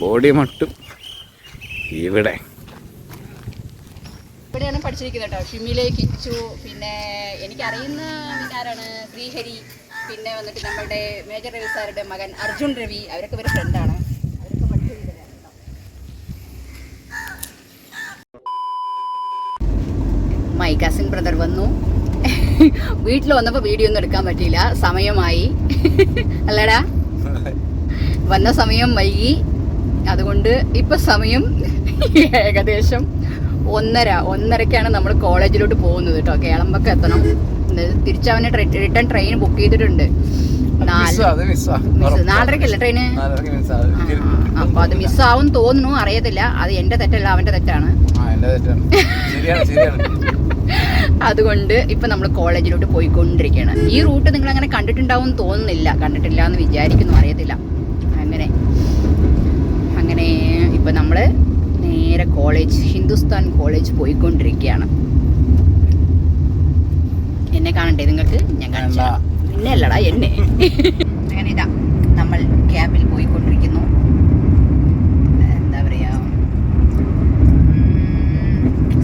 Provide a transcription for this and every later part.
Body മട്ടും ഇവിടെ. ഇവിടെയാണ് പഠിച്ചിരിക്കുന്നത് കേട്ടോ. ഷിമിലെ കിച്ചു പിന്നെ എനിക്കറിയുന്ന ആരാണ്? ശ്രീഹരി. പിന്നെ വന്നിട്ട് നമ്മുടെ മേജർ രവി സാറുടെ മകൻ അർജുൻ രവി. അവരൊക്കെ ഒരു ഫ്രണ്ടാണ് അവരൊക്കെ മൈ കസിൻ ബ്രദർ വന്നു. വീട്ടിൽ വന്നപ്പോൾ വീഡിയോ ഒന്നും എടുക്കാൻ പറ്റിയില്ല. സമയമായി. അല്ലടാ. വന്ന സമയം വൈകി. അതുകൊണ്ട് ഇപ്പൊ സമയം ഏകദേശം ഒന്നര ഒന്നരക്കാണ് നമ്മൾ കോളേജിലോട്ട് പോകുന്നത് കേട്ടോ. കേളമ്പൊക്കെ എത്തണം. തിരിച്ചവനെ റിട്ടേൺ ട്രെയിൻ ബുക്ക് ചെയ്തിട്ടുണ്ട്. നാലരക്കല്ലേ ട്രെയിന്? അപ്പൊ അത് മിസ്സാവും തോന്നുന്നു അറിയത്തില്ല. അത് എന്റെ തെറ്റല്ല അവന്റെ തെറ്റാണ്. അതുകൊണ്ട് ഇപ്പൊ നമ്മൾ കോളേജിലോട്ട് പോയിക്കൊണ്ടിരിക്കുകയാണ് ഈ റൂട്ട് നിങ്ങൾ അങ്ങനെ കണ്ടിട്ടുണ്ടാവും തോന്നുന്നില്ല. കണ്ടിട്ടില്ല എന്ന് വിചാരിക്കുന്നു അറിയത്തില്ല അങ്ങനെ അങ്ങനെ ഇപ്പൊ നമ്മൾ നേരെ കോളേജ് ഹിന്ദുസ്ഥാൻ കോളേജ് പോയിക്കൊണ്ടിരിക്കുകയാണ് എന്നെ കാണണ്ടേ നിങ്ങൾക്ക്? ഞാൻ കാണിച്ചു. നിന്നെ അല്ലടാ എന്നെ. അങ്ങനെ ഇതാ നമ്മൾ ക്യാബിൽ പോയിക്കൊണ്ടിരിക്കുന്നു. എന്താ പറയാ?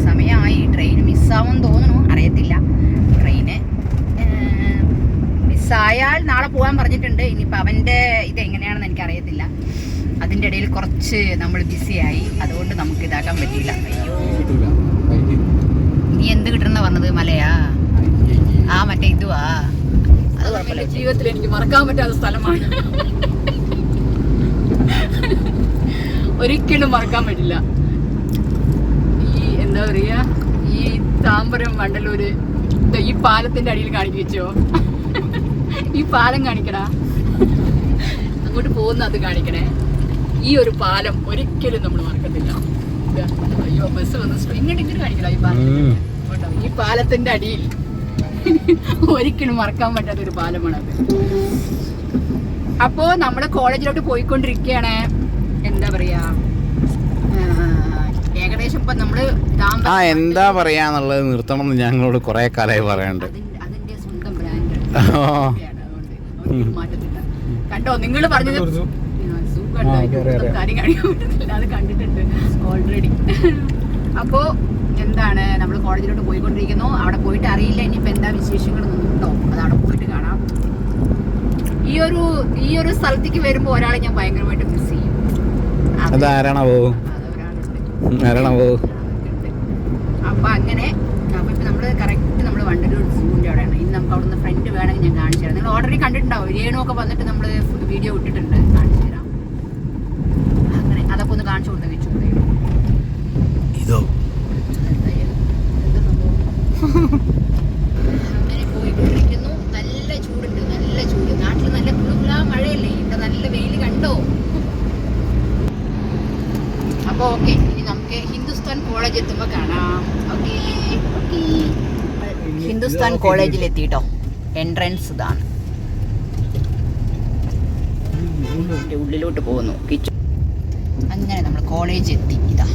സമയമായി. ട്രെയിൻ മിസ്സാവും തോന്നുന്നു. അറിയത്തില്ല. ട്രെയിന് മിസ്സായാൽ നാളെ പോകാൻ പറഞ്ഞിട്ടുണ്ട്. ഇനിയിപ്പോൾ അവന്റെ ഇത് എങ്ങനെയാണെന്ന് എനിക്കറിയത്തില്ല അതിന്റെ ഇടയിൽ കുറച്ച് നമ്മൾ ബിസിയായി. അതുകൊണ്ട് നമുക്ക് ഇതാക്കാൻ പറ്റിയില്ല. അയ്യോ. നീ എന്ത് കിട്ടണ പറഞ്ഞത് മലയാ? ആ മറ്റേ ഇതുവാ. അത് കുഴപ്പമില്ല. ജീവിതത്തിൽ എനിക്ക് മറക്കാൻ പറ്റാത്ത സ്ഥലമാണ്. ഒരിക്കലും മറക്കാൻ പറ്റില്ല. ഈ എന്താ പറയാ ഈ താമ്പരം മണ്ടലൂര് ദേ ഈ പാലത്തിന്റെ അടിയിൽ കാണിക്കോ ഈ പാലം കാണിക്കടാ. അങ്ങോട്ട് പോകുന്ന അത് കാണിക്കണേ. ഈ ഒരു പാലം ഒരിക്കലും നമ്മൾ മറക്കത്തില്ല. അയ്യോ ബസ് വന്ന് ഇങ്ങനെ ഇങ്ങോട്ട് കാണിക്കില്ല കാണിക്കടാ ഈ പാലം. ഈ പാലത്തിന്റെ അടിയിൽ ഒരിക്കലും മറക്കാൻ പറ്റാത്ത ഒരു പാലമാണ് അത്. അപ്പോ നമ്മുടെ കോളേജിലോട്ട് പോയിക്കൊണ്ടിരിക്കുകയാണ് എന്താ പറയാ? ഏകദേശം ഇപ്പൊ നമ്മൾ താമ്പ- ആ എന്താ പറയാന്നുള്ളത് നിർത്തണം എന്ന് ഞങ്ങളോട് കുറെ കാലമായി പറയണ്ട് അതിന്റെ- സ്വന്തം ബ്രാൻഡ് കണ്ടോ നിങ്ങൾ പറഞ്ഞത് കാര്യം കാണിക്കാൻ പറ്റത്തില്ല. അത് കണ്ടിട്ടുണ്ട് ഓൾറെഡി അപ്പോ എന്താണ്? നമ്മൾ കോളേജിലോട്ട് പോയിക്കൊണ്ടിരിക്കുന്നു. അവിടെ പോയിട്ട് അറിയില്ല. ഇനിയിപ്പോ എന്താ വിശേഷങ്ങൾ ഉണ്ടോ? അത് അവിടെ പോയിട്ട് കാണാം. ഈ ഒരു ഈ ഒരു സ്ഥലത്തേക്ക് വരുമ്പോൾ ഒരാളെ ഞാൻ ഭയങ്കരമായിട്ട് മിസ് ചെയ്യും. അതാരാണാവോ ആരാണാവോ. അപ്പൊ അങ്ങനെ അപ്പൊ ഇപ്പൊ നമ്മൾ കറക്റ്റ് നമ്മൾ വണ്ടലൂർ സൂവിന്റെ അവിടെയാണ്. ഇനി നമുക്ക് അവിടുന്ന് ഫ്രണ്ട് വേണമെങ്കിൽ ഞാൻ കാണിച്ചു തരാം നിങ്ങൾ ഓൾറെഡി കണ്ടിട്ടുണ്ടാവും. രേണു ഒക്കെ വന്നിട്ട് നമ്മൾ വീഡിയോ ഇട്ടിട്ടുണ്ട്. കാണിച്ചു കൊടുത്ത വെച്ചു ഇതോ? അങ്ങനെ പോയിക്കൊണ്ടിരിക്കുന്നു. നല്ല ചൂടുണ്ട് നല്ല ചൂട്. നാട്ടിൽ നല്ല കുളുകുളാ മഴയല്ലേ? ഇവിടെ നല്ല വെയിൽ കണ്ടോ? അപ്പോൾ ഓക്കെ ഇനി നമുക്ക് ഹിന്ദുസ്ഥാൻ കോളേജ് എത്തുമ്പോ കാണാം. ഓക്കെ. ഹിന്ദുസ്ഥാൻ കോളേജിൽ എത്തിട്ടോ? എൻട്രൻസ് ഇതാണ്. ഉള്ളിലോട്ട് പോകുന്നു. കിച്ചു അങ്ങനെ നമ്മൾ കോളേജ് എത്തി. ഇതാ.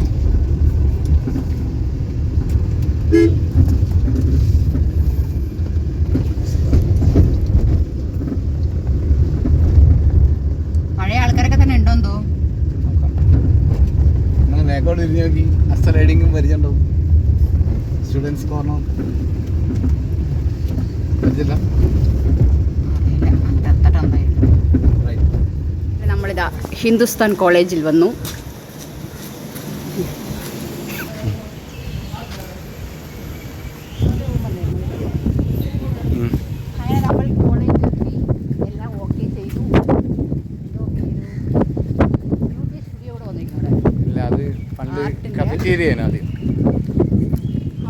പഴയ ആൾക്കാരൊക്കെ തന്നെ ഉണ്ടോ തോന്നുന്നു നിങ്ങൾ മേക്കോട്ട് തിരിഞ്ഞു നോക്കി. സ്റ്റുഡൻസ് കോർണർ അറിയില്ല അങ്ങോട്ട് എത്തട്ടെ എന്തായാലും നമ്മളിതാ ഹിന്ദുസ്ഥാൻ കോളേജിൽ വന്നു ഇല്ല അത് പണ്ട് ആർട്ടിന്റെ? കഫറ്റേരിയാണ് ആദ്യം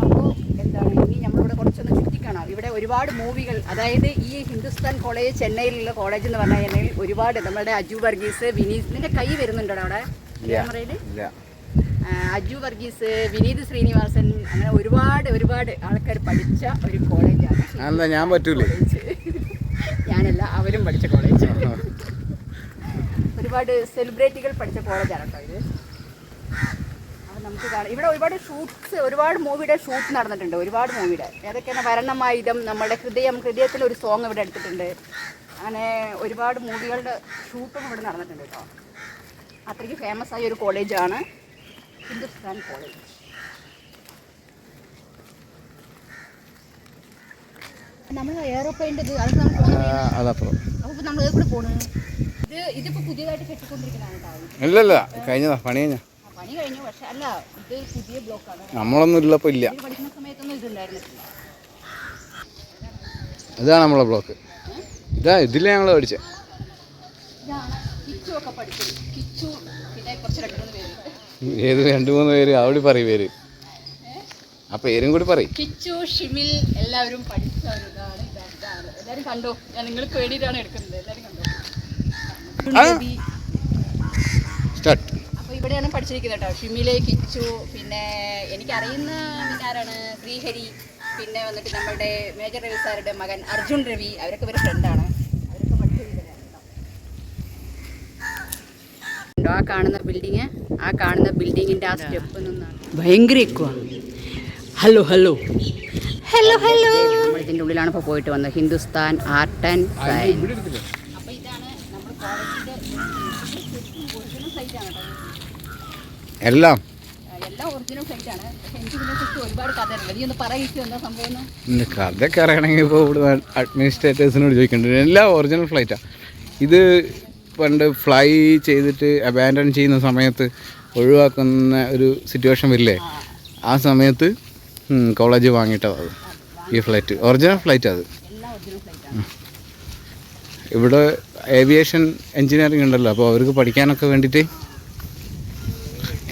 അപ്പോൾ എന്താണ് ഇനി നമ്മളിവിടെ കുറച്ചൊന്ന് ചുറ്റിക്കാണാം ഇവിടെ ഒരുപാട് മൂവികൾ അതായത് ഈ ഹിന്ദുസ്ഥാൻ കോളേജ് ചെന്നൈയിലുള്ള കോളേജ് എന്ന് പറഞ്ഞു കഴിഞ്ഞാൽ ഒരുപാട് നമ്മുടെ അജു വർഗീസ് വിനീത് നിന്റെ കൈ വരുന്നുണ്ടോ അവിടെ? ക്യാമറയിൽ അജു വർഗീസ് വിനീത് ശ്രീനിവാസൻ അങ്ങനെ ഒരുപാട് ഒരുപാട് ആൾക്കാർ പഠിച്ച ഒരു കോളേജാണ്. ഞാൻ പറ്റൂലേ. ഞാനല്ല അവരും പഠിച്ച കോളേജ്. ഒരുപാട് സെലിബ്രിറ്റികൾ പഠിച്ച കോളേജാണ് കേട്ടോ ഇത്. നമുക്ക് കാണാം. ഇവിടെ ഒരുപാട് ഷൂട്ട്സ് ഒരുപാട് മൂവിയുടെ ഷൂട്ട് നടന്നിട്ടുണ്ട്. ഒരുപാട് മൂവിയുടെ ഏതൊക്കെയാണ്? വരണമായുധം നമ്മുടെ ഹൃദയം. ഹൃദയത്തിൽ ഒരു സോങ് ഇവിടെ എടുത്തിട്ടുണ്ട്. അങ്ങനെ ഒരുപാട് മൂവികളുടെ ഷൂട്ടും ഇവിടെ നടന്നിട്ടുണ്ട് കേട്ടോ. അത്രയ്ക്ക് ഫേമസ് ആയ ഒരു കോളേജാണ് ഹിന്ദുസ്ഥാൻ കോളേജ് നമ്മൾ എയറോപ്ലെയിന്റെ ഇത് നമ്മൾ അപ്പോൾ നമ്മൾ ഏത് കൂടെ പോണ്? ഇത് ഇതിപ്പോൾ പുതിയതായിട്ട് കെട്ടിക്കൊണ്ടിരിക്കുന്നതാണ് കേട്ടോ. ഇല്ലല്ല കഴിഞ്ഞതാ പണി കഴിഞ്ഞ പണി കഴിഞ്ഞു. പക്ഷെ അല്ല ഇത് പുതിയ ബ്ലോക്കാണ് നമ്മളൊന്നും ഇല്ല ഇത് പഠിക്കുന്ന സമയത്തൊന്നും ഇതുണ്ടായിരുന്നില്ല. ഇതാണ് നമ്മളെ ബ്ലോക്ക് ഇതാ ഇതില്ല ഞങ്ങൾ പഠിച്ച. ഇതാണ് കിച്ചു ഒക്കെ പഠിച്ചത്. കിച്ചു പിന്നെ കുറച്ച് രണ്ട് മൂന്ന് പേര്. ഏത് രണ്ട് മൂന്ന് പേര്? അവിടെ പറയും പേര്. ആ പേരും കൂടി പറയും. കിച്ചു ഷിമിൽ എല്ലാവരും പഠിച്ച ഒരു ഇതാണ് ഇതാണ് ഇതാണ്. എല്ലാവരും കണ്ടോ? ഞാൻ നിങ്ങൾക്ക് വേണ്ടിയിട്ടാണ് എടുക്കുന്നത്. എല്ലാവരും കണ്ടോ? സ്റ്റാർട്ട് ഇവിടെയാണ് പഠിച്ചിരിക്കുന്നത് കേട്ടോ. ഷിമിലെ കിച്ചു പിന്നെ എനിക്കറിയുന്ന ആരാണ്? ശ്രീഹരി. പിന്നെ വന്നിട്ട് നമ്മുടെ മേജർ രവി സാറുടെ മകൻ അർജുൻ രവി. അവരൊക്കെ ഒരു ഫ്രണ്ടാണ് അവരൊക്കെ ഇവിടെയാണ് ആ കാണുന്ന ബിൽഡിങ് ആ കാണുന്ന ബിൽഡിങ്ങിന്റെ ആ സ്റ്റെപ്പ് നിന്നാണ്. ഭയങ്കര ഹലോ ഹലോ ഹലോ ഹലോ. നമ്മൾ ഇതിന്റെ ഉള്ളിലാണ് ഇപ്പോൾ പോയിട്ട് വന്നത്. ഹിന്ദുസ്ഥാൻ ആർട്ട് ആൻഡ് സയൻസ് അപ്പോൾ ഇതാണ് നമ്മുടെ കോളേജിന്റെ ഒറിജിനൽ സൈറ്റ് ആണ് കേട്ടോ. എല്ലാം. കഥയൊക്കെ അറിയണമെങ്കിൽ ഇപ്പോൾ ഇവിടെ അഡ്മിനിസ്ട്രേറ്റേഴ്സിനോട് ചോദിക്കേണ്ടത് എല്ലാം ഒറിജിനൽ ഫ്ലൈറ്റാണ് ഇത് പണ്ട് ഫ്ലൈ ചെയ്തിട്ട് അബാൻഡൺ ചെയ്യുന്ന സമയത്ത് ഒഴിവാക്കുന്ന ഒരു സിറ്റുവേഷൻ വരില്ലേ? ആ. സമയത്ത് കോളേജ് വാങ്ങിയിട്ടതാണ് അത്. ഈ ഫ്ലൈറ്റ് ഒറിജിനൽ ഫ്ലൈറ്റ് അത്. ഇവിടെ ഏവിയേഷൻ എഞ്ചിനീയറിംഗ് ഉണ്ടല്ലോ. അപ്പോൾ അവർക്ക് പഠിക്കാനൊക്കെ വേണ്ടിയിട്ട്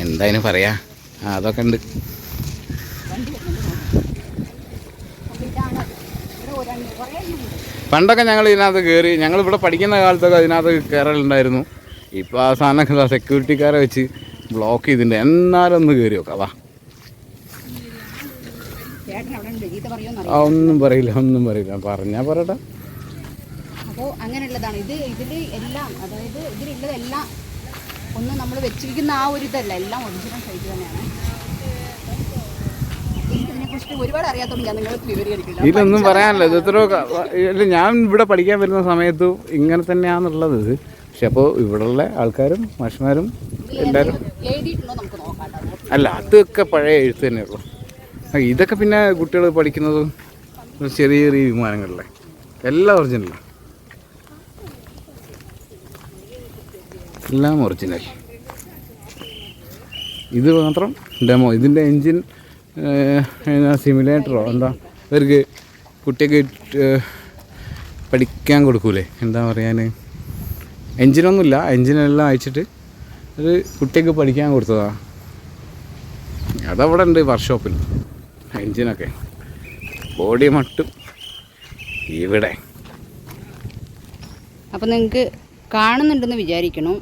എന്തായാലും പറയാ. അതൊക്കെ ഉണ്ട്. പണ്ടൊക്കെ ഞങ്ങൾ ഇതിനകത്ത് കയറി ഞങ്ങൾ ഇവിടെ പഠിക്കുന്ന കാലത്തൊക്കെ അതിനകത്ത് കയറലുണ്ടായിരുന്നു ഇപ്പോൾ ആ സാധനമൊക്കെ സെക്യൂരിറ്റിക്കാരെ വെച്ച് ബ്ലോക്ക് ചെയ്തിട്ടുണ്ട്. എന്നാലും ഒന്ന് കയറി നോക്കാം വാ. ആ ഒന്നും പറയില്ല ഒന്നും പറയില്ല. പറഞ്ഞാ പറയട്ടെ അപ്പോൾ അങ്ങനെയുള്ളതാണ്. ഇത് ഇതിൽ എല്ലാം അതായത് ഇതിലുള്ളതെല്ലാം ഒന്ന് നമ്മൾ വെച്ചിരിക്കുന്ന ആ ഒരു ഇതല്ല എല്ലാം ഒറിജിനൽ സൈറ്റ് തന്നെയാണ്. ഇതൊന്നും പറയാനല്ല ഇത് എത്ര ഞാൻ ഇവിടെ പഠിക്കാൻ വരുന്ന സമയത്ത് ഇങ്ങനെ തന്നെയാണുള്ളത് ഇത് പക്ഷെ അപ്പോൾ ഇവിടെയുള്ള ആൾക്കാരും മാഷ്മാരും എല്ലാവരും അല്ല അതൊക്കെ പഴയ എഴുത്ത് തന്നെയുള്ളൂ ഉള്ളു. ഇതൊക്കെ പിന്നെ കുട്ടികൾ പഠിക്കുന്നതും ചെറിയ ചെറിയ വിമാനങ്ങളിലെ. എല്ലാം ഒറിജിനലാണ് എല്ലാം ഒറിജിനൽ ഇത് മാത്രം ഡെമോ ഇതിന്റെ എൻജിൻ സിമുലേറ്ററോ എന്താ? ഇവർക്ക് കുട്ടിയൊക്കെ പഠിക്കാൻ കൊടുക്കൂലേ? എന്താ പറയാൻ എൻജിനൊന്നുമില്ല എൻജിനെല്ലാം അയച്ചിട്ട് ഒരു കുട്ടിയൊക്കെ പഠിക്കാൻ കൊടുത്തതാണ് അതവിടെ ഉണ്ട് വർക്ക്ഷോപ്പിൽ എൻജിനൊക്കെ ബോഡി മട്ടും ഇവിടെ. അപ്പം നിങ്ങൾക്ക് കാണുന്നുണ്ടെന്ന് വിചാരിക്കണം.